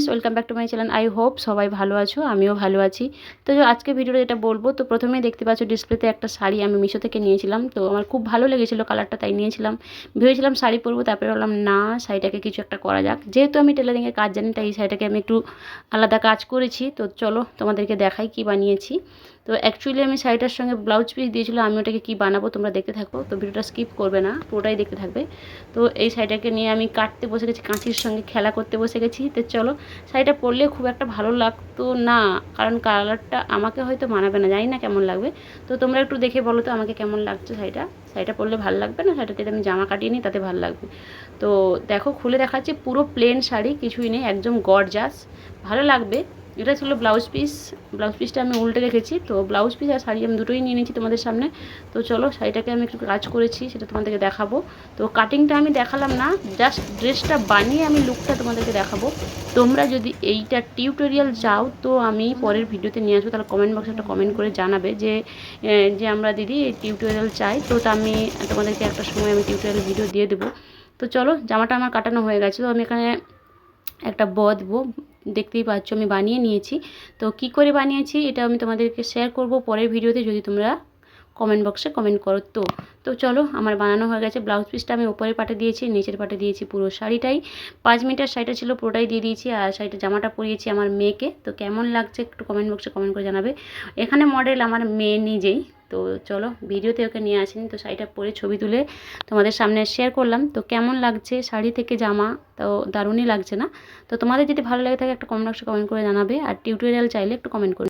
Friends welcome back to my channel I hope সবাই ভালো আছো, আমিও ভালো আছি। তো আজকে ভিডিওটা যেটা বলব, তো প্রথমেই দেখতে পাচ্ছ ডিসপ্লেতে একটা শাড়ি আমি মিশো থেকে নিয়েছিলাম। তো আমার খুব ভালো লেগেছিলো কালারটা তাই নিয়েছিলাম। ভেবেছিলাম শাড়ি পরবো, তারপরে বললাম না, শাড়িটাকে কিছু একটা করা যাক। যেহেতু আমি টেলারিংয়ের কাজ জানি, তাই শাড়িটাকে আমি একটু আলাদা কাজ করেছি। তো চলো তোমাদেরকে দেখাই কি বানিয়েছি। তো অ্যাকচুয়ালি আমি শাড়িটার সঙ্গে ব্লাউজ পিস দিয়েছিলো, আমি ওটাকে কী বানাবো তোমরা দেখতে থাকো, তো ভিডিওটা স্কিপ করবে না, পুরোটাই দেখতে থাকবে। তো এই শাড়িটাকে নিয়ে আমি কাটতে বসে গেছি, কাঁচির সঙ্গে খেলা করতে বসে গেছি। তো চলো, শাড়িটা পরলে খুব একটা ভালো লাগতো না, কারণ কালারটা আমাকে হয়তো মানাবে না, জানি না কেমন লাগবে। তো তোমরা একটু দেখে বলো তো আমাকে কেমন লাগছে শাড়িটা। শাড়িটা পরলে ভালো লাগবে না? শাড়িটা যদি আমি জামা কাটিয়ে নিই, তাতে ভালো লাগবে। তো দেখো, খুলে দেখাচ্ছি, পুরো প্লেন শাড়ি, কিছুই নেই, একদম গরজাস ভালো লাগবে এটা ছিল ব্লাউজ পিস। ব্লাউজ পিসটা আমি উল্টে রেখেছি। তো ব্লাউজ পিস আর শাড়ি আমি দুটোই নিয়ে নিয়েছি তোমাদের সামনে। তো চলো শাড়িটাকে আমি একটু কাজ করেছি, সেটা তোমাদেরকে দেখাবো। তো কাটিংটা আমি দেখালাম না জাস্ট ড্রেসটা বানিয়ে আমি লুকটা তোমাদেরকে দেখাবো। তোমরা যদি এইটা টিউটোরিয়াল চাও তো আমি পরের ভিডিওতে নিয়ে আসব। তাহলে কমেন্ট বক্সে একটা কমেন্ট করে জানাবে যে যে আমরা দিদি এই টিউটোরিয়াল চাই। তো তা আমি তোমাদেরকে একটা সময় আমি টিউটোরিয়াল ভিডিও দিয়ে দেবো। তো চলো, জামাটা আমার কাটানো হয়ে গেছে। তো আমি এখানে একটা ব দেবো দেখতেই পাচ্ছ, আমি বানিয়ে নিয়েছি। তো কি করে বানিয়েছি, এটা আমি তোমাদেরকে শেয়ার করব পরের ভিডিওতে যদি তোমরা কমেন্ট বক্সে কমেন্ট করো তো। তো চলো, আমার বানানো হয়ে গেছে ব্লাউজ পিসটা আমি উপরের পাটে দিয়েছি, নিচের পাটে দিয়েছি পুরো শাড়িটাই। পাঁচ মিটার শাড়িটা ছিল, পুরোটাই দিয়ে দিয়েছি আর শাড়িটা জামাটা পরিয়েছি আমার মেয়েকে। তো কেমন লাগছে একটু কমেন্ট বক্সে কমেন্ট করে জানাবে। এখানে মডেল আমার মেয়ে নিজেই। তো চলো ভিডিওতে ওকে নিয়ে আসেনি, তো শাড়িটা পরে ছবি তুলে তোমাদের সামনে শেয়ার করলাম। তো কেমন লাগছে শাড়ি থেকে জামা? তো দারুণই লাগছে না? তো তোমাদের যদি ভালো লাগে থাকে একটা কমেন্ট বক্সে কমেন্ট করে জানাবে, আর টিউটোরিয়াল চাইলে একটু কমেন্ট করে